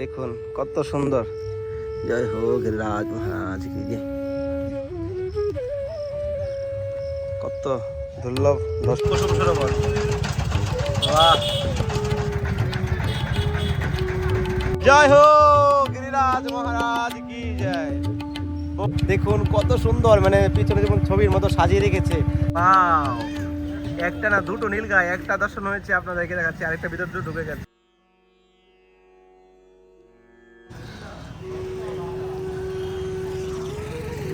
দেখুন কত সুন্দর। জয় হোক রাজ মহারাজ কি যে কত দুর্লভ দশ কুসুম সরোবর জয় হোক গিরিরাজ মহারাজ কি জয়। দেখুন কত সুন্দর মানে পিছনে যেমন ছবির মতো সাজিয়ে রেখেছে! একটা না দুটো নীল গায়ে একটা দর্শন হয়েছে আপনাদেরকে দেখাচ্ছি আরেকটা ভিতর দিয়ে ঢুকে গেছে।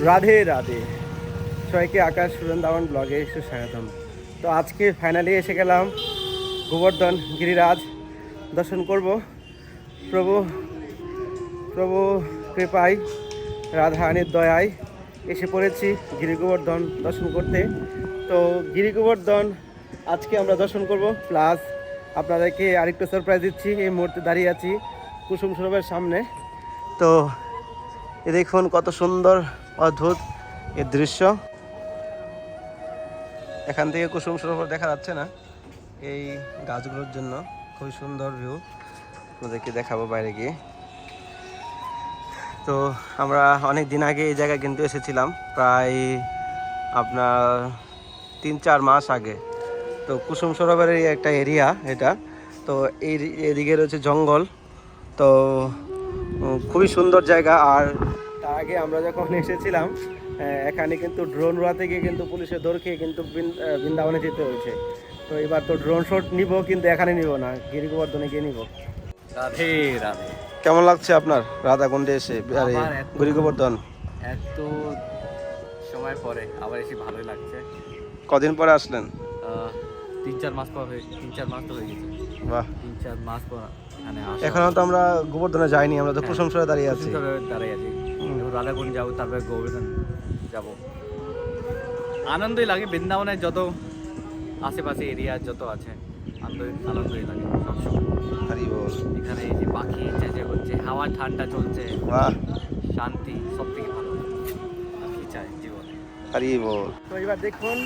রাধে রাধে। সবাইকে আকাশ সুরেন্দাবন ব্লগে সুস্বাগতম তো আজকে ফাইনালি এসে গেলাম গোবর্ধন গিরিরাজ। দর্শন করব। প্রভু প্রভু কৃপায়, রাধারানীর দয়ায় এসে পড়েছি গিরি গোবর্ধন দর্শন করতে। তো গিরি গোবর্ধন, আজকে আমরা দর্শন করব। প্লাস আপনাদেরকে আরেকটু সারপ্রাইজ দিচ্ছি, এই মুহূর্তে দাঁড়িয়ে আছি কুসুম সরোবরের সামনে। তো এ দেখুন কত সুন্দর অদ্ভুত এর দৃশ্য। এখান থেকে কুসুম সরোবর দেখা যাচ্ছে না। এই গাছগুলোর জন্য খুবই সুন্দর ভিউ আপনাদেরকে দেখাবো বাইরে গিয়ে। তো আমরা অনেক দিন আগে এই জায়গায় কিন্তু এসেছিলাম, প্রায় আপনার তিন চার মাস আগে। তো কুসুম সরোবরের একটা এরিয়া এটা। তো এই এদিকে রয়েছে জঙ্গল। তো খুবই সুন্দর জায়গা। আর আগে আমরা যখন এসেছিলাম এখানে কিন্তু ড্রোন উড়াতে গিয়ে কিন্তু পুলিশের দৌড় খেয়ে কিন্তু বৃন্দাবনে যেতে হয়েছে। তো এবার তো ড্রোন শট নিব কিন্তু এখানে নিব না গিরি গোবর্ধনে গিয়ে নিব। রাধে রাধে। কেমন লাগছে আপনার রাধাকুণ্ডে এসে আরে আমার এত- গিরি গোবর্ধন? সময় পরে আবার এসে ভালোই লাগছে। কদিন পরে আসলেন? আহ, তিন চার মাস পর হয়ে তিন চার মাস তো হয়ে গেছে। বাহ। তিন চার মাস পর তো আমরা গোবর্ধনে যাইনি আমরা তো হ্যাঁ। দাঁড়িয়ে আছি। দাঁড়াই আছি। রাধাকুণ্ড যাব তারপরে গোবর্ধন যাব। আনন্দই লাগে বৃন্দাবনে যত আশেপাশে এরিয়া যত আছে আনন্দ আনন্দই লাগে সবসময়। এখানে এই যে পাখি চেঁচে হচ্ছে হাওয়া ঠান্ডা চলছে শান্তি সব থেকে ভালো। কি চাই জীবনে। হারি বল। তো এবার দেখুন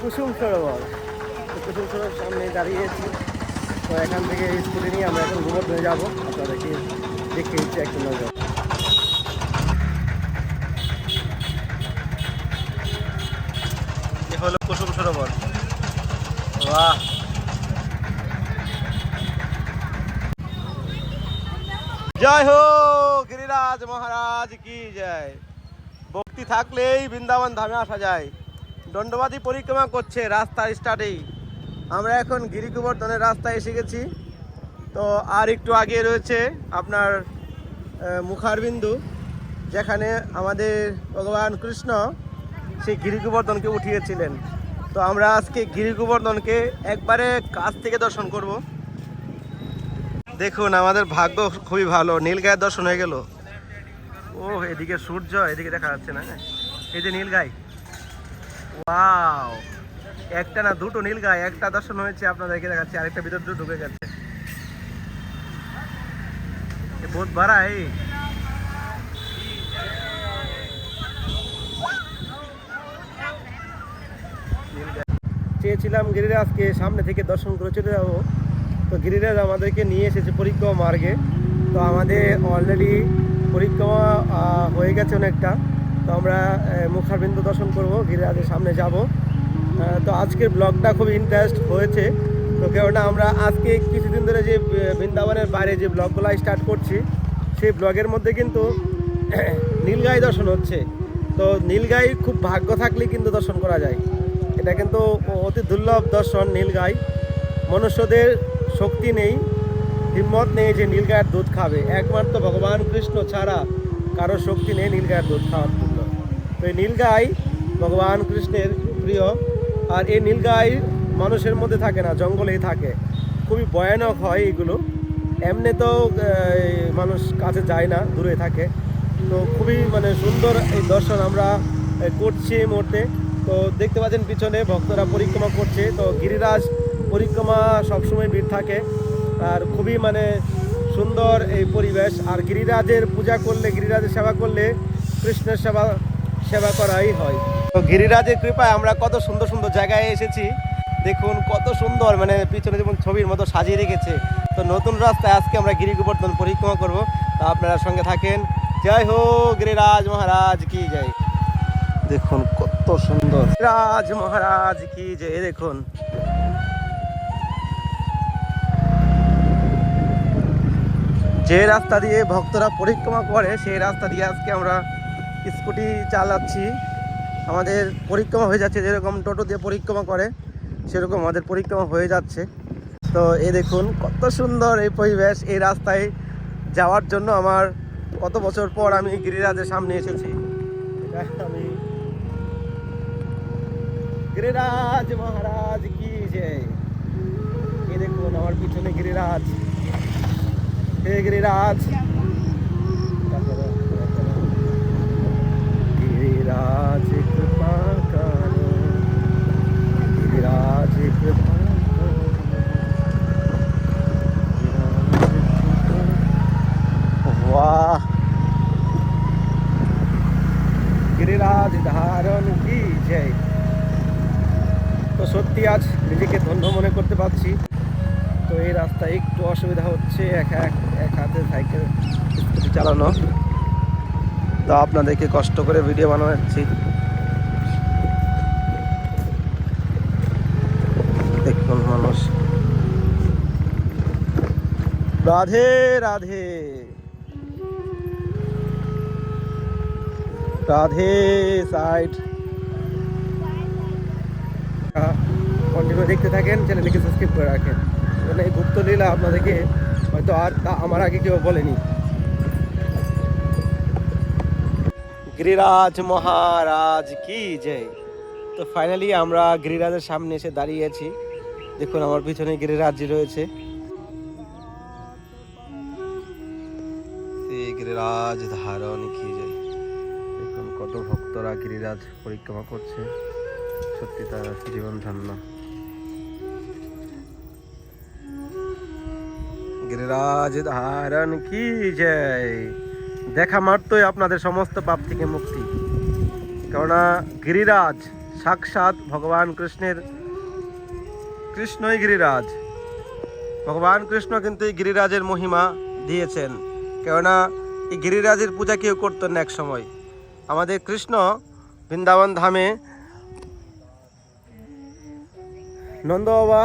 কুসুম সরোবর। কুসুম সরোবর সামনে দাঁড়িয়েছি তো এখান থেকে স্কুটি নিয়ে আমরা এখন গোবর্ধনে যাব। আপনাদেরকে দেখে ইচ্ছে একটু নজর। হলো কুসুম সরোবর বাহ। জয় হো, গিরিরাজ মহারাজ, কি জয়। ভক্তি থাকলেই বৃন্দাবন ধামে আসা যায়। দণ্ডবাদী পরিক্রমা করছে রাস্তার স্টার্টেই আমরা এখন গিরি গোবর্ধনের রাস্তায় এসে গেছি। তো আর একটু আগে রয়েছে আপনার মুখারবিন্দু, যেখানে আমাদের ভগবান কৃষ্ণ সেই গিরি গোবর্ধনকে উঠিয়েছিলেন। তো আমরা আজকে গিরি গোবর্ধনকে একবারে কাছ থেকে দর্শন করব। দেখুন, আমাদের ভাগ্য খুবই ভালো। নীলগায়ের দর্শন হয়ে গেল। ও এদিকে সূর্য, এদিকে দেখা যাচ্ছে না এই যে নীলগাই ওয়াও! একটা না দুটো নীলগাই একটা দর্শন হয়েছে আপনাদেরকে দেখাচ্ছি, আরেকটা ভিতর ঢুকে গেছে। বহুত বড় এই নীলগাই। চেয়েছিলাম গিরিরাজকে, সামনে থেকে দর্শন করে চলে যাব। তো গিরিরাজ আমাদেরকে নিয়ে এসেছে পরিক্রমা মার্গে। তো আমাদের অলরেডি পরিক্রমা হয়ে গেছে অনেকটা। তো আমরা মুখারবিন্দু দর্শন করব, গিরিরাজের সামনে যাব। তো আজকের ব্লগটা খুব ইন্টারেস্ট হয়েছে। তো কেননা আমরা আজকে কিছুদিন ধরে যে বৃন্দাবনের বাইরে যে ব্লগগুলো স্টার্ট করছি, সেই ব্লগের মধ্যে কিন্তু নীলগাই দর্শন হচ্ছে। তো নীলগাই খুব ভাগ্য থাকলে কিন্তু দর্শন করা যায়। এটা কিন্তু অতি দুর্লভ দর্শন নীলগাই। মনুষ্যদের শক্তি নেই, হিম্মত নেই যে নীলগায়ের দুধ খাবে। একমাত্র ভগবান কৃষ্ণ ছাড়া কারও শক্তি নেই নীলগায়ের দুধ খাওয়ার জন্য। তো এই নীলগাই ভগবান কৃষ্ণের প্রিয়। আর এই নীলগাই মানুষের মধ্যে থাকে না, জঙ্গলেই থাকে। খুবই ভয়ানক হয় এগুলো। এমনি তো মানুষ কাছে যায় না, দূরে থাকে। তো খুবই মানে সুন্দর এই দর্শন আমরা করছি এই মুহূর্তে। তো দেখতে পাচ্ছেন পিছনে ভক্তরা পরিক্রমা করছে। তো গিরিরাজ পরিক্রমা সবসময় ভিড় থাকে আর খুবই মানে সুন্দর এই পরিবেশ। আর গিরিরাজের পূজা করলে, গিরিরাজের সেবা করলে কৃষ্ণের সেবা সেবা করাই হয়। তো গিরিরাজের কৃপায় আমরা কত সুন্দর সুন্দর জায়গায় এসেছি। দেখুন কত সুন্দর মানে পিছনে যেমন ছবির মতো সাজিয়ে রেখেছে। তো নতুন রাস্তায় আজকে আমরা গিরি গোবর্ধন পরিক্রমা করব। তো আপনারা সঙ্গে থাকেন। জয় হো গিরিরাজ মহারাজ, কি জয়। দেখুন সুন্দর। রাজ মহারাজ কি এই দেখুন। যে রাস্তা দিয়ে ভক্তরা পরিক্রমা করে, সেই রাস্তা দিয়ে আজকে আমরা স্কুটি চালাচ্ছি। আমাদের পরিক্রমা হয়ে যাচ্ছে, যেরকম টোটো দিয়ে পরিক্রমা করে, সেরকম আমাদের পরিক্রমা হয়ে যাচ্ছে। তো এ দেখুন, কত সুন্দর এই পরিবেশ, এই রাস্তায় যাওয়ার জন্য আমার কত বছর পর আমি গিরিরাজের সামনে এসেছি। আমি গিরিরাজ মহারাজ কি যে? এ দেখুন আমার পিছনে গিরিরাজ? হে গিরিরাজ। গিরিরাজ রাস্তায় একটু অসুবিধা হচ্ছে, এক এক এক হাতে সাইকেল স্কুটি চালানো। তো আপনাদেরকে কষ্ট করে ভিডিও বানাচ্ছি। দেখুন মানুষ। রাধে রাধে। রাধে, সাইড। কন্টিনিউ দেখতে থাকেন চ্যানেলটিকে সাবস্ক্রাইব করে রাখেন। মানে এই গুপ্ত লীলা আপনাদেরকে হয়তো আর তা- আমার আগে কেউ বলেনি। গিরিরাজ মহারাজ, কি জয় তো ফাইনালি আমরা গিরিরাজের সামনে এসে দাঁড়িয়েছি দেখুন আমার পিছনে গিরিরাজজি রয়েছে। গিরিরাজ, ধারণ কি যায় দেখুন কত ভক্তরা গিরিরাজ পরিক্রমা করছে। সত্যি তার জীবন ধন্য। গিরিরাজ ধারণ কি জয়? দেখা মাত্রই আপনাদের সমস্ত পাপ থেকে মুক্তি। কেননা গিরিরাজ সাক্ষাৎ ভগবান কৃষ্ণের কৃষ্ণই গিরিরাজ। ভগবান কৃষ্ণ কিন্তু এই গিরিরাজের মহিমা দিয়েছেন। কেননা এই গিরিরাজের পূজা কেউ করতেন এক সময়। আমাদের কৃষ্ণ বৃন্দাবন ধামে নন্দ বাবা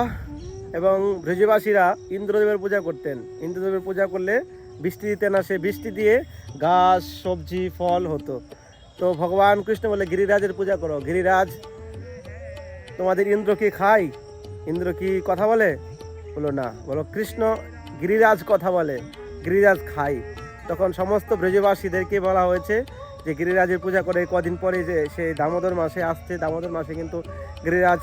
এবং ব্রজবাসীরা ইন্দ্রদেবের পূজা করতেন। ইন্দ্রদেবের পূজা করলে বৃষ্টি দিতেন না সে বৃষ্টি দিয়ে গাছ, সবজি, ফল হতো। তো ভগবান কৃষ্ণ বলে, গিরিরাজের পূজা করো। গিরিরাজ, তোমাদের ইন্দ্র কি খায় ইন্দ্র কি কথা বলে? বলো, না। বলো, কৃষ্ণ গিরিরাজ কথা বলে, গিরিরাজ খায় তখন সমস্ত ব্রজবাসীদেরকে বলা হয়েছে যে, গিরিরাজের পূজা করে। কদিন পরে যে, সেই দামোদর মাসে আসছে। দামোদর মাসে কিন্তু গিরিরাজ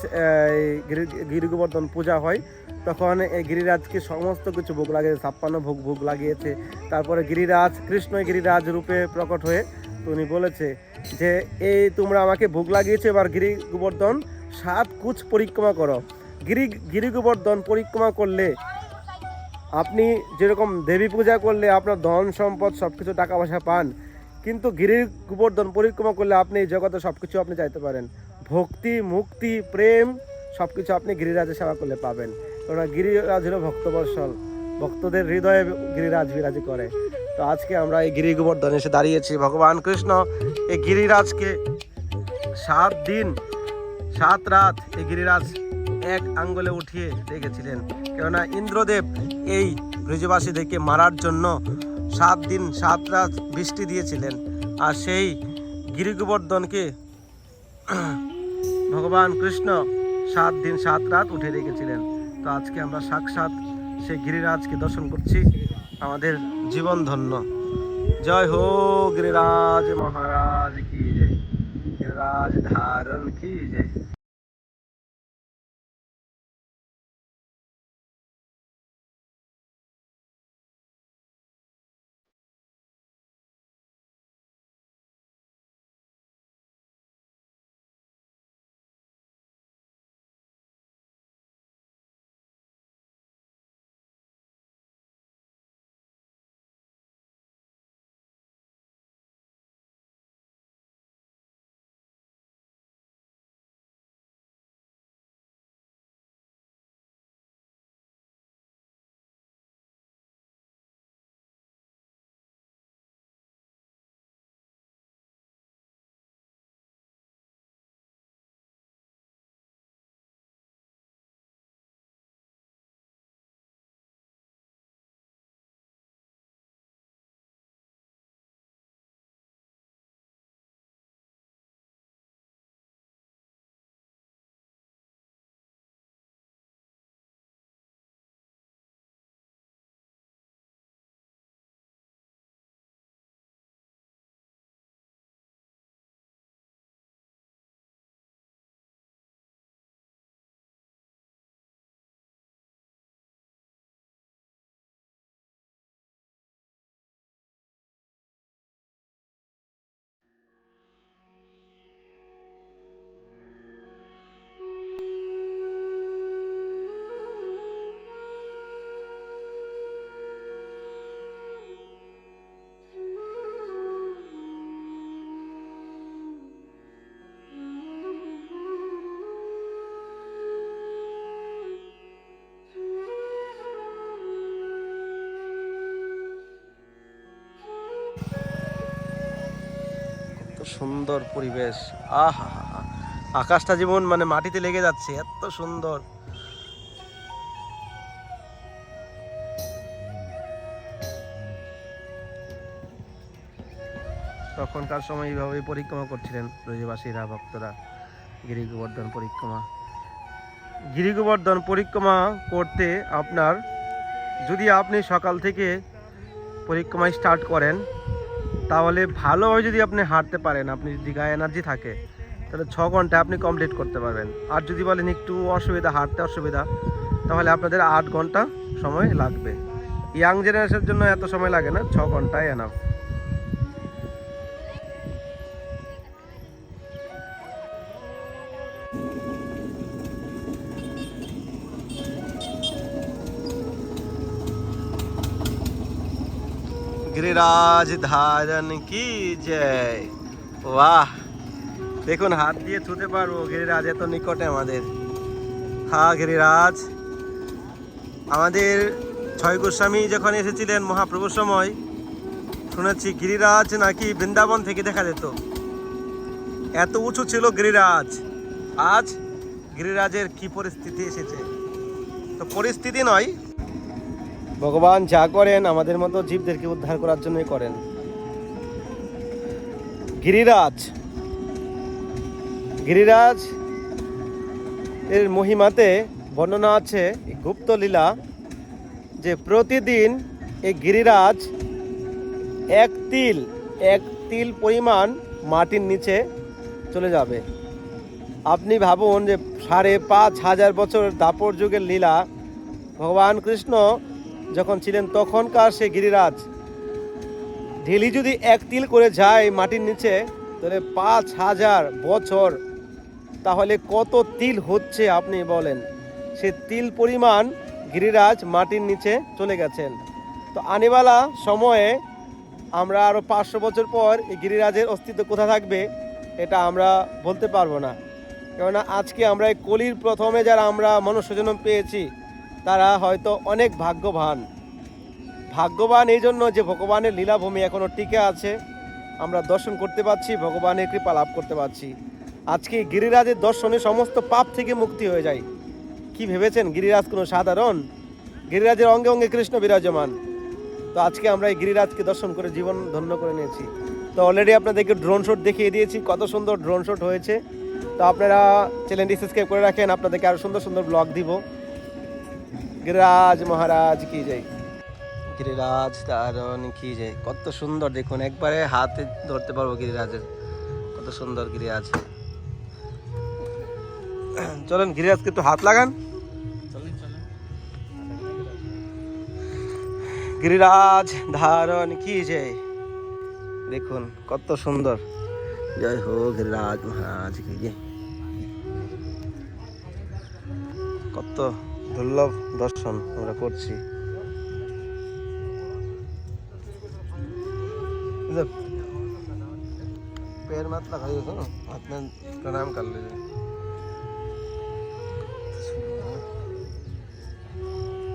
গিরি- গিরিগোবর্ধন পূজা হয়। তখন এই গিরিরাজকে সমস্ত কিছু ভোগ লাগে ছাপ্পান্ন ভোগ ভোগ লাগিয়েছে। তারপরে গিরিরাজ, কৃষ্ণ গিরিরাজ রূপে প্রকট হয়ে উনি বলেছে যে এই তোমরা আমাকে ভোগ লাগিয়েছে, এবার গিরি গোবর্ধন সাত কুচ পরিক্রমা করো। গিরি গিরি গোবর্ধন পরিক্রমা করলে আপনি যেরকম দেবী পূজা করলে আপনার ধন সম্পদ সব কিছু টাকা পয়সা পান, কিন্তু গিরির গোবর্ধন পরিক্রমা করলে আপনি এই জগতে সব কিছু আপনি চাইতে পারেন। ভক্তি, মুক্তি, প্রেম সব কিছু আপনি গিরিরাজের সেবা করলে পাবেন। কারণ গিরিরাজ হলো ভক্তবর্ষল ভক্তদের হৃদয়ে গিরিরাজ বিরাজি করে। তো আজকে আমরা এই গিরি গোবর্ধন এসে দাঁড়িয়েছি। ভগবান কৃষ্ণ, এই গিরিরাজকে সাত দিন, সাত রাত এই গিরিরাজ এক আঙ্গুলে উঠিয়ে রেখেছিলেন। কেননা ইন্দ্রদেব এই ব্রজবাসীদেরকে মারার জন্য সাত দিন, সাত রাত বৃষ্টি দিয়েছিলেন। আর সেই গিরিগোবর্ধনকে ভগবান কৃষ্ণ সাত দিন সাত রাত উঠে রেখেছিলেন। তো আজকে আমরা সাক্ষাৎ সেই গিরিরাজকে দর্শন করছি, আমাদের জীবন ধন্য। জয় হো গিরিরাজ মহারাজ কি জয়। গিরিরাজ ধারণ কি জয়। সুন্দর পরিবেশ। আহা আকাশটা যেমন মানে মাটিতে লেগে যাচ্ছে, এত সুন্দর। তখনকার সময় এইভাবেই পরিক্রমা করছিলেন ব্রজবাসীরা ভক্তরা। গিরি গোবর্ধন পরিক্রমা। গিরি গোবর্ধন পরিক্রমা করতে আপনার, যদি আপনি সকাল থেকে পরিক্রমা স্টার্ট করেন তাহলে ভালোভাবে যদি আপনি হাঁটতে পারেন, আপনি যদি গায়ে এনার্জি থাকে, তাহলে ছ ঘণ্টা আপনি কমপ্লিট করতে পারবেন। আর যদি বলেন একটু অসুবিধা, হাঁটতে অসুবিধা, তাহলে আপনাদের আট ঘণ্টা সময় লাগবে। ইয়াং জেনারেশনের জন্য এত সময় লাগে না, ছ ঘন্টায় এনাফ রাজধারণ কি জয়। বাহ, দেখুন হাত দিয়ে ছুতে পারব গিরিরাজ এত নিকটে আমাদের। হা, গিরিরাজ। আমাদের ছয় গোস্বামী যখন এসেছিলেন মহাপ্রভুর সময়, শুনেছি গিরিরাজ নাকি বৃন্দাবন থেকে দেখা যেত। এত উঁচু ছিল গিরিরাজ। আজ গিরিরাজের কি পরিস্থিতি এসেছে? তো পরিস্থিতি নয় ভগবান যা করেন, আমাদের মতো জীবদেরকে উদ্ধার করার জন্যই করেন। গিরিরাজ গিরিরাজ এর মহিমাতে বর্ণনা আছে গুপ্ত লীলা যে প্রতিদিন এই গিরিরাজ এক তিল এক তিল পরিমাণ মাটির নিচে চলে যাবে। আপনি ভাবুন যে সাড়ে পাঁচ হাজার বছর দাপর যুগের লীলা ভগবান কৃষ্ণ যখন ছিলেন তখনকার সে গিরিরাজ। ঢেলি যদি এক তিল করে যায় মাটির নিচে, তাহলে পাঁচ হাজার বছর। তাহলে কত তিল হচ্ছে আপনি বলেন? সে তিল পরিমাণ গিরিরাজ মাটির নিচে চলে গেছেন। তো আনেওয়ালা সময়ে আমরা আরও পাঁচশো বছর পর এই গিরিরাজের অস্তিত্ব কোথা থাকবে, এটা আমরা বলতে পারব না। কেননা আজকে আমরা এই কলির প্রথমে যারা আমরা মনুষ্যজন্ম পেয়েছি তারা হয়তো অনেক ভাগ্যবান। ভাগ্যবান এই জন্য যে ভগবানের লীলাভূমি এখনও টিকে আছে, আমরা দর্শন করতে পারছি, ভগবানের কৃপা লাভ করতে পারছি। আজকে গিরিরাজের দর্শনে সমস্ত পাপ থেকে মুক্তি হয়ে যায়। কি ভেবেছেন গিরিরাজ কোনো সাধারণ? গিরিরাজের অঙ্গে অঙ্গে কৃষ্ণ বিরাজমান। তো আজকে আমরা এই গিরিরাজকে দর্শন করে জীবন ধন্য করে নিয়েছি। তো অলরেডি আপনাদেরকে ড্রোন শট দেখিয়ে দিয়েছি, কত সুন্দর ড্রোন শট হয়েছে। তো আপনারা চ্যানেলটি সাবস্ক্রাইব করে রাখেন, আপনাদেরকে আরও সুন্দর সুন্দর ব্লগ দিব। গিরিরাজ মহারাজ, কি জয়। গিরিরাজ দারণ কি জয়। কত সুন্দর, দেখুন, একবারে হাতে ধরতে পারব গিরিরাজের। কত সুন্দর গিরিরাজ। চলেন, গিরিরাজকে একটু হাত লাগান। গিরিরাজ ধারণ, কি জয়। দেখুন, কত সুন্দর। জয় হো গিরিরাজ মহারাজ, কি জয়। কত দুর্লভ। দর্শন আমরা করছি इधर पैर मत लगाइए तो हाथ में प्रणाम कर लीजिए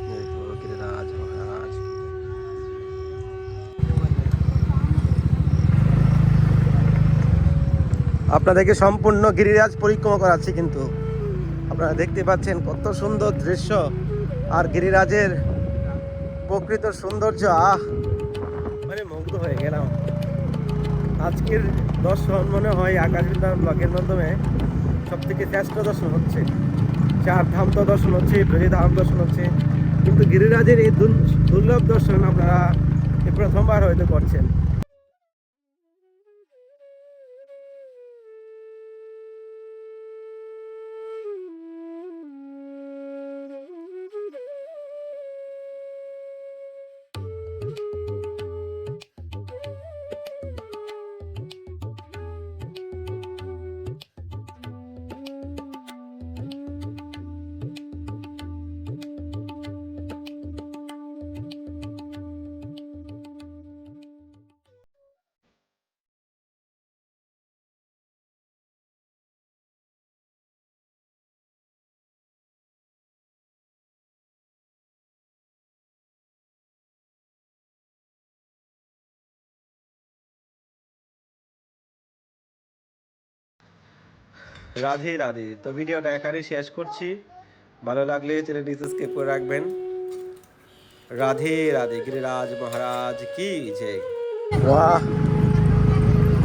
जय हो गिरिराज महाराज की जय। আপনাদেরকে সম্পূর্ণ গিরিরাজ পরিক্রমা করাচ্ছি কিন্তু আপনারা দেখতে পাচ্ছেন কত সুন্দর দৃশ্য আর গিরিরাজের প্রকৃত সৌন্দর্য, আহ! মানে মুগ্ধ হয়ে গেলাম। আজকের দর্শন মনে হয় আকাশ বিদ্যার ব্লগের মাধ্যমে সব থেকে শ্রেষ্ঠ দর্শন হচ্ছে। চার ধাম তো দর্শন হচ্ছে ধাম দর্শন হচ্ছে। কিন্তু গিরিরাজের এই দুর্লভ দর্শন আপনারা প্রথমবার হয়তো করছেন। রাধে রাধে। তো ভিডিওটা এখানে শেষ করছি। ভালো লাগলে চ্যানেলটি সাবস্ক্রাইব করে রাখবেন। রাধে রাধে, গিরিরাজ মহারাজ কি যে। বাহ,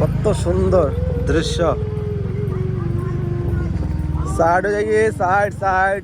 কত সুন্দর দৃশ্য। সাইড হয়ে গিয়ে, সাইড সাইড।